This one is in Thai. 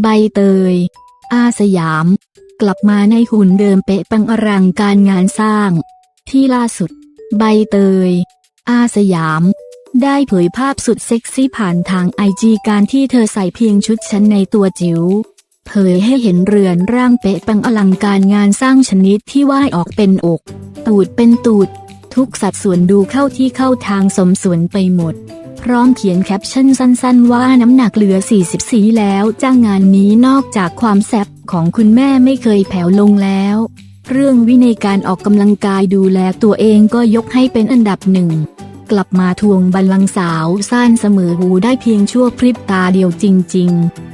ใบเตย อาสยาม กลับมาในหุ่นเดิมเป๊ะปังอลังการงานสร้าง ที่ล่าสุด ใบเตย อาสยาม ได้เผยภาพสุดเซ็กซี่ผ่านทางไอจีการที่เธอใส่เพียงชุดชั้นในตัวจิ๋วเผยให้เห็นเรือนร่างเป๊ะปังอลังการงานสร้างชนิดที่ว่ายออกเป็นอก ตูดเป็นตูด ทุกสัดส่วนดูเข้าที่เข้าทางสมส่วนไปหมด พร้อมเขียนแคปชั่นสั้นๆ ว่าน้ำหนักเหลือ 44 แล้วจ้างงานนี้นอกจากความแซ่บของคุณแม่ไม่เคยแผ่วลงแล้ว เรื่องวินัยการออกกำลังกายดูแลตัวเองก็ยกให้เป็นอันดับหนึ่ง กลับมาทวงบัลลังก์สาว ซ่านเสมอหูได้เพียงชั่วพริบตาเดียวจริง ๆ